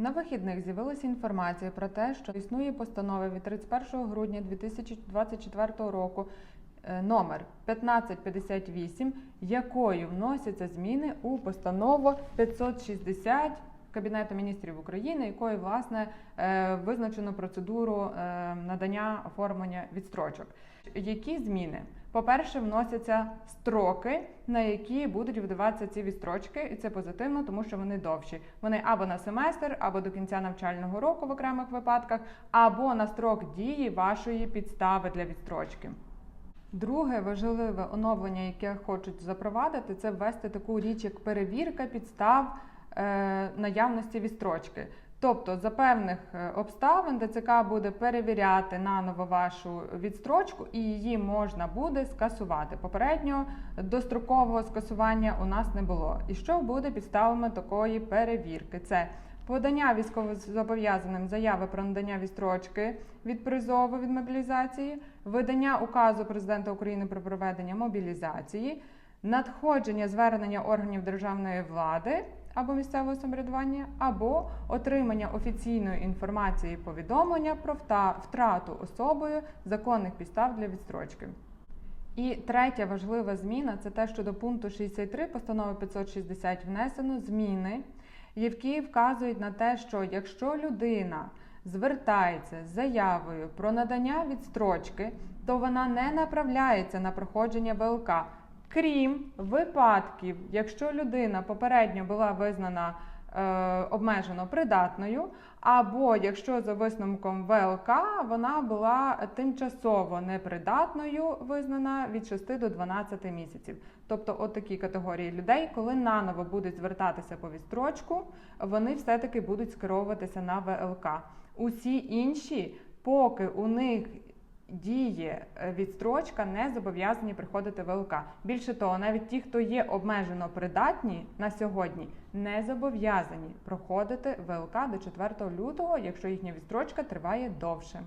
На вихідних з'явилася інформація про те, що існує постанова від 31 грудня 2024 року е, номер 1558, якою вносяться зміни у постанову 560 Кабінету міністрів України, якою власне е, визначено процедуру е, надання оформлення відстрочок. Які зміни? По-перше, вносяться строки, на які будуть видаватися ці відстрочки, і це позитивно, тому що вони довші. Вони або на семестр, або до кінця навчального року в окремих випадках, або на строк дії вашої підстави для відстрочки. Друге важливе оновлення, яке хочуть запровадити, це ввести таку річ, як перевірка підстав наявності відстрочки. Тобто, за певних е, обставин ДЦК буде перевіряти наново вашу відстрочку, і її можна буде скасувати. Попередньо дострокового скасування у нас не було. І що буде підставами такої перевірки? Це подання військовозобов'язаним заяви про надання відстрочки від призову від мобілізації, видання указу президента України про проведення мобілізації, надходження звернення органів державної влади або місцевого самоврядування, або отримання офіційної інформації повідомлення про втрату особою законних підстав для відстрочки. І третя важлива зміна це те, що до пункту 63 постанови 560 внесено зміни, які вказують на те, що якщо людина звертається з заявою про надання відстрочки, то вона не направляється на проходження ВЛК. Крім випадків, якщо людина попередньо була визнана е, обмежено придатною, або якщо за висновком ВЛК вона була тимчасово непридатною, визнана від 6 до 12 місяців. Тобто, от такі категорії людей, коли наново будуть звертатися по відстрочку, вони все-таки будуть скеровуватися на ВЛК. Усі інші, поки у них діє е, відстрочка, не зобов'язані приходити ВЛК. Більше того, навіть ті, хто є обмежено придатні на сьогодні, не зобов'язані проходити ВЛК до 4 лютого, якщо їхня відстрочка триває довше.